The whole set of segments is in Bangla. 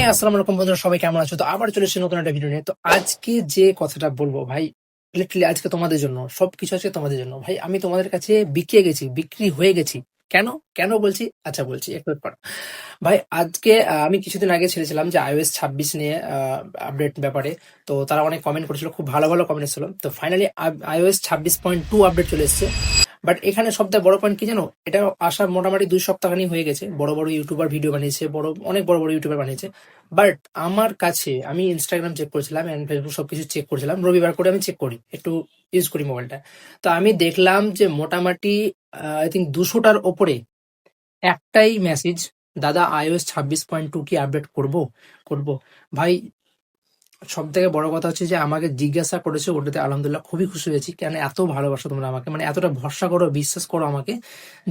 হ্যাঁ আসসালামু আলাইকুম বন্ধুরা, সবাই কেমন আছো? তো আবার চলে এসেছি নতুন একটা ভিডিও নিয়ে। তো আজকে যে কথাটা বলব ভাই লিটারালি আজকে তোমাদের জন্য, সবকিছু আজকে তোমাদের জন্য। ভাই, আমি তোমাদের কাছে বিকিয়ে গেছি, বিক্রি হয়ে গেছি। কেন? কেন বলছি? আচ্ছা বলছি একটু পর। ভাই, আজকে আমি কিছুদিন আগে ছেড়েছিলাম যে আইওএস ছাব্বিশ নিয়ে আপডেট ব্যাপারে। তো তারা অনেক কমেন্ট করেছিল, খুব ভালো ভালো কমেন্ট এসেছিল। তো ফাইনালি আইওএস ছাব্বিশ পয়েন্ট টু আপডেট চলে এসেছে। বাট এখানে সবথেকে বড় পয়েন্ট কি জানো? এটা আসার মোটামুটি দুই সপ্তাহখানি হয়ে গেছে। বড় বড় ইউটিউবার ভিডিও বানিয়েছে, বড়, অনেক বড় বড় ইউটিউবার বানিয়েছে। বাট আমার কাছে, আমি ইনস্টাগ্রাম চেক করেছিলাম অ্যান্ড ফেসবুক সবকিছু চেক করেছিলাম। রবিবার করে আমি চেক করি, একটু ইউজ করি মোবাইলটা তো আমি দেখলাম যে মোটামুটি আই থিঙ্ক দুশোটার ওপরে একটাই মেসেজ দাদা আইওএস ছাব্বিশ পয়েন্ট টু কি আপডেট করব? করব? ভাই সব থেকে বড় কথা হচ্ছে যে আমাকে জিজ্ঞাসা করেছে ওটাতে আলহামদুলিল্লাহ খুবই খুশি হয়েছি। কেন এত ভালোবাসো তোমরা আমাকে? মানে এতটা ভরসা করো, বিশ্বাস করো আমাকে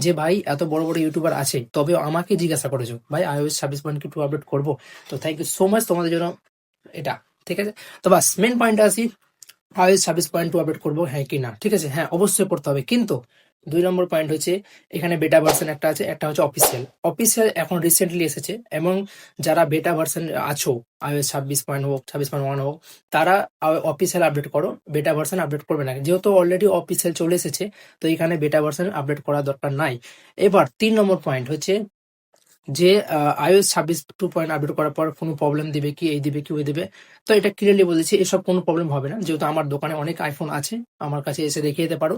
যে ভাই এত বড় বড় ইউটিউবার আছে, তবে আমাকে জিজ্ঞাসা করেছ। ভাই আই আইওএস ছাব্বিশ পয়েন্ট টু আপডেট করব? তো থ্যাংক ইউ সো মাচ তোমাদের জন্য এটা, ঠিক আছে? তো বাস মেন পয়েন্ট আসি আইওএস ছাব্বিশ পয়েন্ট টু আপডেট করব হ্যাঁ কি না? ঠিক আছে? হ্যাঁ অবশ্যই করতে হবে। কিন্তু দুই নম্বর পয়েন্ট হচ্ছে, এখানে বেটা ভার্সন একটা আছে, একটা হচ্ছে অফিসিয়াল অফিসিয়াল এখন রিসেন্টলি এসেছে এবং যারা বেটা ভার্সন আছো আইওএস ছাব্বিশ পয়েন্ট হোক, ছাব্বিশ পয়েন্ট ওয়ান হোক, তারা অফিসিয়াল আপডেট করো বেটা ভার্সন আপডেট করবে না। যেহেতু অলরেডি অফিসিয়াল চলে এসেছে, তো এখানে বেটা ভার্সন আপডেট করার দরকার নাই। এবার তিন নম্বর পয়েন্ট হচ্ছে যে আইওএস ছাব্বিশ টু পয়েন্ট আপডেট করার পর কোনো প্রবলেম দিবে কি, এই দিবে কি, ওই দিবে? তো এটা ক্লিয়ারলি বলেছি, এসব কোনো প্রবলেম হবে না। যেহেতু আমার দোকানে অনেক আইফোন আছে, আমার কাছে এসে দেখিয়ে দিতে পারো।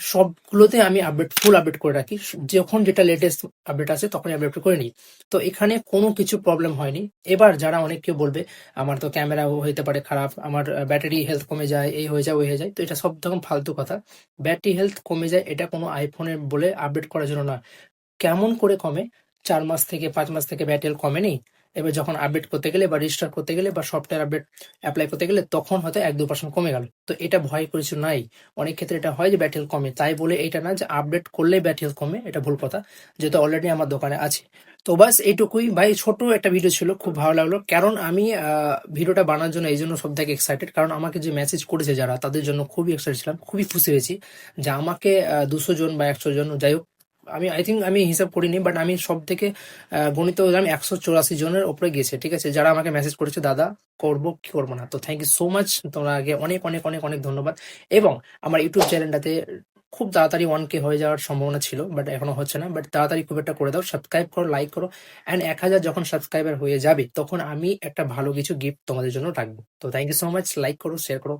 সবগুলোতে আমি আপডেট ফুল আপডেট করে রাখি। যখন যেটা লেটেস্ট আপডেট আছে তখনই আপডেট করে নিই। তো এখানে কোনো কিছু প্রবলেম হয়নি। এবার যারা অনেক কেউ বলবে, আমার তো ক্যামেরা হইতে পারে খারাপ, আমার ব্যাটারি হেলথ কমে যায়, এই হয়ে যায়, ওই হয়ে যায়। তো এটা সব রকম ফালতু কথা। ব্যাটারি হেলথ কমে যায়, এটা কোনো আইফোনের বলে আপডেট করার জন্য না। কেমন করে কমে? চার মাস থেকে পাঁচ মাস থেকে ব্যাটারি কমেনি? এবার যখন আপডেট করতে গেলে বা রেজিস্টার করতে গেলে বা সফটওয়্যার আপডেট অ্যাপ্লাই করতে গেলে তখন হয়তো এক দু পার্সেন্ট কমে গেল। তো এটা ভয় কিছু নাই? অনেক ক্ষেত্রে এটা হয় যে ব্যাটারি কমে। তাই বলে এটা না যে আপডেট করলে ব্যাটারি কমে, এটা ভুল কথা, যেহেতু অলরেডি আমার দোকানে আছে। তো বাস এইটুকুই। ভাই ছোট একটা ভিডিও ছিল, খুব ভালো লাগল। কারণ আমি ভিডিওটা বানানোর জন্য এই জন্য সব থেকে এক্সাইটেড কারণ আমাকে যে মেসেজ করেছে যারা, তাদের জন্য খুবই এক্সাইটেড ছিলাম, খুবই খুশি হয়েছি যে আমাকে দুশো জন বা একশো জন, যাই হোক আমি আই থিঙ্ক আমি হিসাব করিনি বাট আমি সব থেকে গণিত আমি একশো চৌরাশি জনের ওপরে গেছে ঠিক আছে? যারা আমাকে মেসেজ করেছে, দাদা, করব কি করব না? তো থ্যাংক ইউ সো মাচ তোমরা আগে অনেক অনেক অনেক অনেক ধন্যবাদ। এবং আমার ইউটিউব চ্যানেলটাতে খুব তাড়াতাড়ি ওয়ান কে হয়ে যাওয়ার সম্ভাবনা ছিল বাট এখনও হচ্ছে না। বাট তাড়াতাড়ি খুব একটা করে দাও সাবস্ক্রাইব করো লাইক করো অ্যান্ড এক হাজার যখন সাবস্ক্রাইবার হয়ে যাবে, তখন আমি একটা ভালো কিছু গিফট তোমাদের জন্য রাখব। তো thank you so much like করো শেয়ার করো।